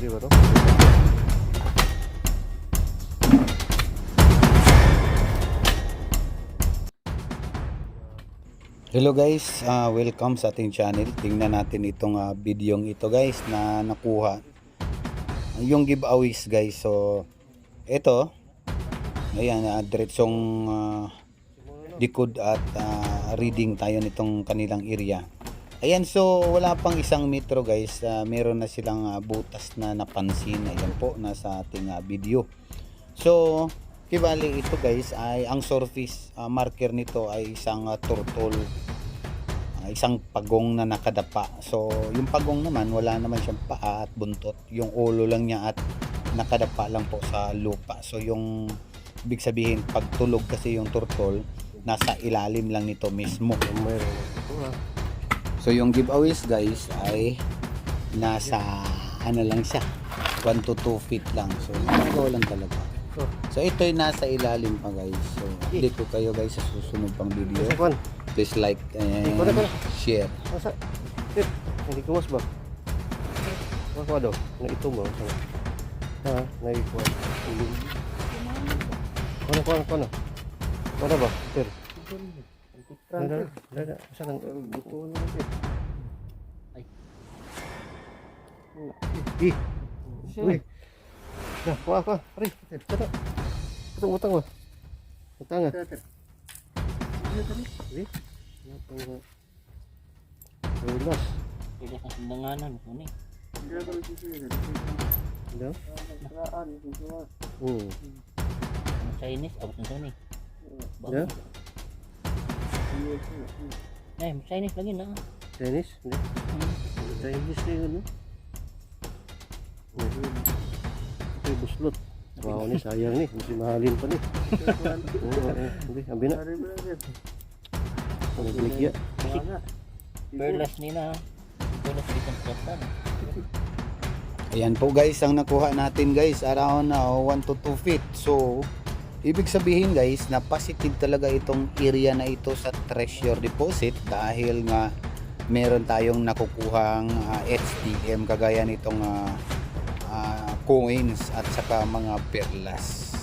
जीवरो Hello guys, uh, welcome sa ating channel. Tingnan natin itong ah, uh, video ito guys na nakuha. Yung giveaways guys. So ito ayan ah, uh, diretsong uh, likod at uh, reading tayo nitong kanilang area. Ayan, so wala pang isang metro guys. Ah, meron na silang ah, butas na napansin. Ayan po, nasa ating ah, video. So, kibali ito guys ay ang surface ah, marker nito ay isang ah, turtle Ah, isang pagong na nakadapa. So, yung pagong naman wala naman siyang paa at buntot. Yung ulo lang niya at nakadapa lang po sa lupa. So, yung ibig sabihin pag tulog kasi yung turtle nasa ilalim lang nito mismo. Ha. So yung giveaways guys ay nasa ano lang siya 1 to 2 feet lang. So nagawa lang talaga. So ito ay nasa ilalim pa guys. So update ko kayo guys sa susunod pang video. Please like and share. Hindi ko mas ba? Mas ba daw? Na ito mo. Ha? Na ikuan. Uling. Kano, kano, kano? Kano ba? Tip. Dada, dada. Asa nang buko na tip. Ay. Ih. Uy. Nah, kuha ka. Ari, tip. Dada. Utang, ba? Utang ah. Utang ba? Relax. Pwede sa sundanganan ko ni. Hmm. Ang Chinese, abot na ni. Yeah? Eh, Chinese lagi na. Chinese? Hindi. Chinese na yun, no? Oo. Ito yung buslot. Wow, ni sayang ni. Mas mahalin pa ni. Oo, oo. Hindi, abi na. Ano baligya? Perlas ni na. Perlas di kan katan. Ayan po guys ang nakuha natin guys around uh, 1 to 2 feet. So ibig sabihin guys na positive talaga itong area na ito sa treasure deposit dahil nga meron tayong nakukuhang uh, HTM kagaya nitong uh, uh, coins at saka mga perlas.